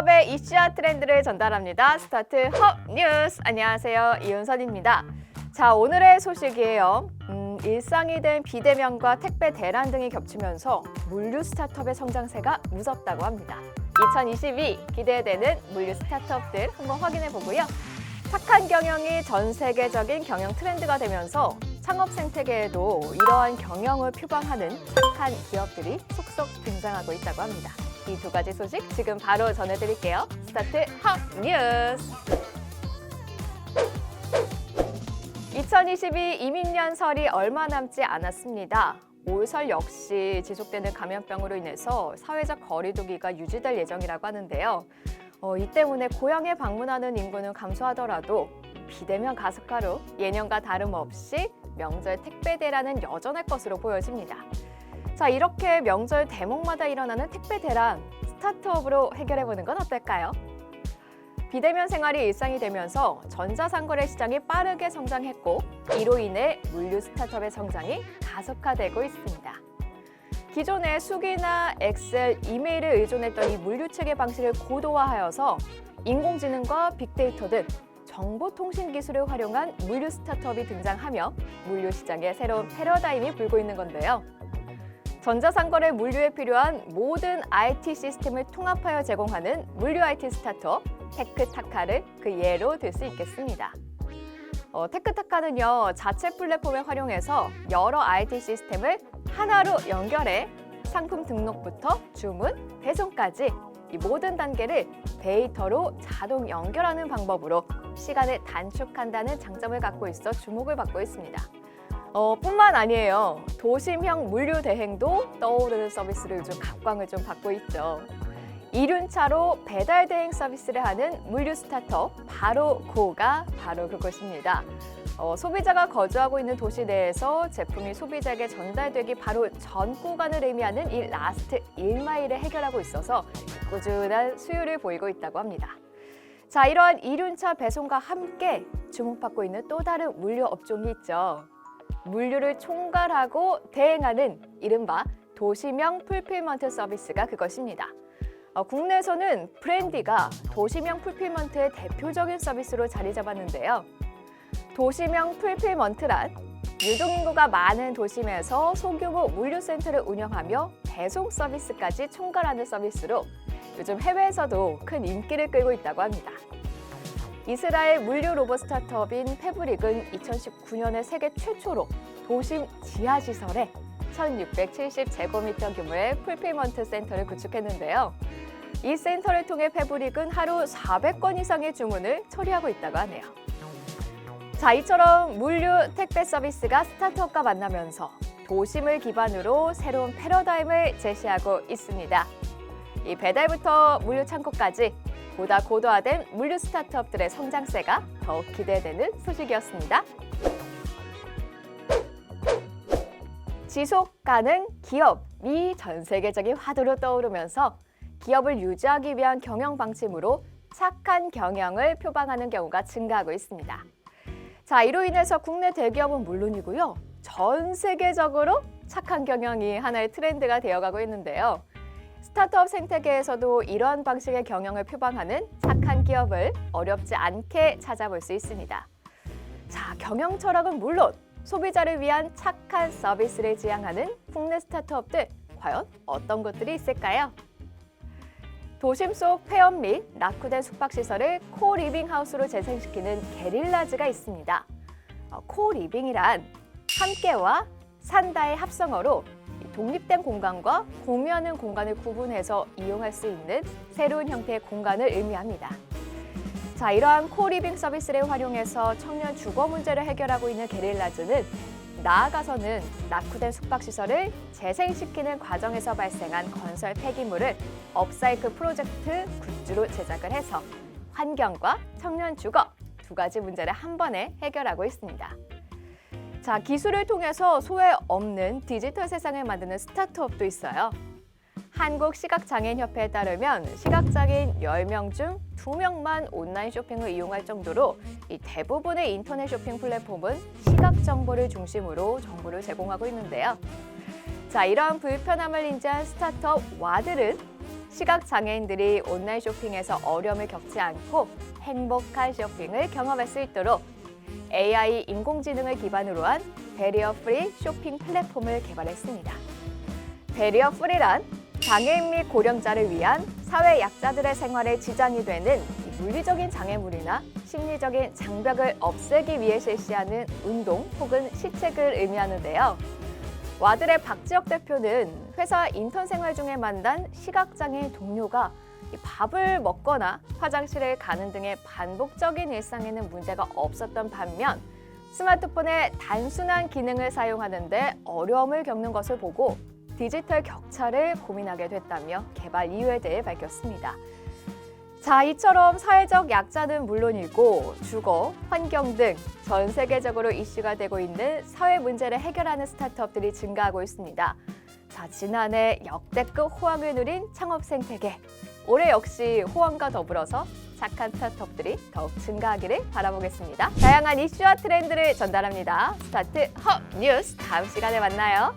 스타트업의 이슈와 트렌드를 전달합니다. 스타트 업 뉴스. 안녕하세요. 이윤선입니다. 자, 오늘의 소식이에요. 음, 일상이 된 비대면과 택배 대란 등이 겹치면서 물류 스타트업의 성장세가 무섭다고 합니다. 2022 기대되는 물류 스타트업들 한번 확인해 보고요. 착한 경영이 전 세계적인 경영 트렌드가 되면서 창업 생태계에도 이러한 경영을 표방하는 착한 기업들이 속속 등장하고 있다고 합니다. 이 두 가지 소식 지금 바로 전해드릴게요. 스타트 핫 뉴스. 2022 이민년 설이 얼마 남지 않았습니다. 올설 역시 지속되는 감염병으로 인해서 사회적 거리두기가 유지될 예정이라고 하는데요. 어, 이 때문에 고향에 방문하는 인구는 감소하더라도 비대면 가습가로 예년과 다름없이 명절 택배 대란은 여전할 것으로 보여집니다. 자, 이렇게 명절 대목마다 일어나는 택배 대란 스타트업으로 해결해 보는 건 어떨까요? 비대면 생활이 일상이 되면서 전자상거래 시장이 빠르게 성장했고 이로 인해 물류 스타트업의 성장이 가속화되고 있습니다. 기존에 수기나 엑셀, 이메일을 의존했던 이 물류 체계 방식을 고도화하여서 인공지능과 빅데이터 등 정보통신 기술을 활용한 물류 스타트업이 등장하며 물류 시장에 새로운 패러다임이 불고 있는 건데요. 전자상거래 물류에 필요한 모든 IT 시스템을 통합하여 제공하는 물류 IT 스타트업 테크타카를 그 예로 들 수 있겠습니다. 어, 테크타카는요 자체 플랫폼을 활용해서 여러 IT 시스템을 하나로 연결해 상품 등록부터 주문, 배송까지 이 모든 단계를 데이터로 자동 연결하는 방법으로 시간을 단축한다는 장점을 갖고 있어 주목을 받고 있습니다. 어, 뿐만 아니에요. 도심형 물류 대행도 떠오르는 서비스를 요즘 각광을 좀 받고 있죠. 이륜차로 배달 대행 서비스를 하는 물류 스타트업 바로 고가 바로 그곳입니다. 어, 소비자가 거주하고 있는 도시 내에서 제품이 소비자에게 전달되기 바로 전 구간을 의미하는 이 라스트 1마일을 해결하고 있어서 꾸준한 수요를 보이고 있다고 합니다. 자, 이러한 이륜차 배송과 함께 주목받고 있는 또 다른 물류 업종이 있죠. 물류를 총괄하고 대행하는 이른바 도시명 풀필먼트 서비스가 그것입니다. 어, 국내에서는 브랜디가 도시명 풀필먼트의 대표적인 서비스로 자리 잡았는데요. 도시명 풀필먼트란 유동인구가 많은 도심에서 소규모 물류센터를 운영하며 배송 서비스까지 총괄하는 서비스로 요즘 해외에서도 큰 인기를 끌고 있다고 합니다. 이스라엘 물류 로봇 스타트업인 페브릭은 2019년에 세계 최초로 도심 지하시설에 1670제곱미터 규모의 풀필먼트 센터를 구축했는데요. 이 센터를 통해 페브릭은 하루 400건 이상의 주문을 처리하고 있다고 하네요. 자, 이처럼 물류 택배 서비스가 스타트업과 만나면서 도심을 기반으로 새로운 패러다임을 제시하고 있습니다. 이 배달부터 물류 창고까지 보다 고도화된 물류 스타트업들의 성장세가 더욱 기대되는 소식이었습니다. 지속 가능 기업이 전 세계적인 화두로 떠오르면서 기업을 유지하기 위한 경영 방침으로 착한 경영을 표방하는 경우가 증가하고 있습니다. 자, 이로 인해서 국내 대기업은 물론이고요. 전 세계적으로 착한 경영이 하나의 트렌드가 되어가고 있는데요. 스타트업 생태계에서도 이러한 방식의 경영을 표방하는 착한 기업을 어렵지 않게 찾아볼 수 있습니다. 자, 경영 철학은 물론 소비자를 위한 착한 서비스를 지향하는 국내 스타트업들 과연 어떤 것들이 있을까요? 도심 속 폐업 및 낙후된 숙박시설을 코리빙 하우스로 재생시키는 게릴라즈가 있습니다. 어, 코리빙이란 함께와 산다의 합성어로 독립된 공간과 공유하는 공간을 구분해서 이용할 수 있는 새로운 형태의 공간을 의미합니다. 자, 이러한 코리빙 서비스를 활용해서 청년 주거 문제를 해결하고 있는 게릴라즈는 나아가서는 낙후된 숙박시설을 재생시키는 과정에서 발생한 건설 폐기물을 업사이클 프로젝트 굿즈로 제작을 해서 환경과 청년 주거 두 가지 문제를 한 번에 해결하고 있습니다. 자, 기술을 통해서 소외 없는 디지털 세상을 만드는 스타트업도 있어요. 한국 시각장애인협회에 따르면 시각장애인 10명 중 2명만 온라인 쇼핑을 이용할 정도로 이 대부분의 인터넷 쇼핑 플랫폼은 시각 정보를 중심으로 정보를 제공하고 있는데요. 자, 이러한 불편함을 인지한 스타트업 와들은 시각 장애인들이 온라인 쇼핑에서 어려움을 겪지 않고 행복한 쇼핑을 경험할 수 있도록 AI 인공지능을 기반으로 한 베리어 프리 쇼핑 플랫폼을 개발했습니다. 베리어 프리란 장애인 및 고령자를 위한 사회 약자들의 생활에 지장이 되는 이 물리적인 장애물이나 심리적인 장벽을 없애기 위해 실시하는 운동 혹은 시책을 의미하는데요. 와들의 박지혁 대표는 회사 인턴 생활 중에 만난 시각장애인 동료가 이 밥을 먹거나 화장실을 가는 등의 반복적인 일상에는 문제가 없었던 반면 스마트폰의 단순한 기능을 사용하는데 어려움을 겪는 것을 보고 디지털 격차를 고민하게 됐다며 개발 이유에 대해 밝혔습니다. 자, 이처럼 사회적 약자는 물론이고 주거, 환경 등 전 세계적으로 이슈가 되고 있는 사회 문제를 해결하는 스타트업들이 증가하고 있습니다. 자, 지난해 역대급 호황을 누린 창업 생태계. 올해 역시 호황과 더불어서 착한 스타트업들이 더욱 증가하기를 바라보겠습니다. 다양한 이슈와 트렌드를 전달합니다. 스타트 헙 뉴스 다음 시간에 만나요.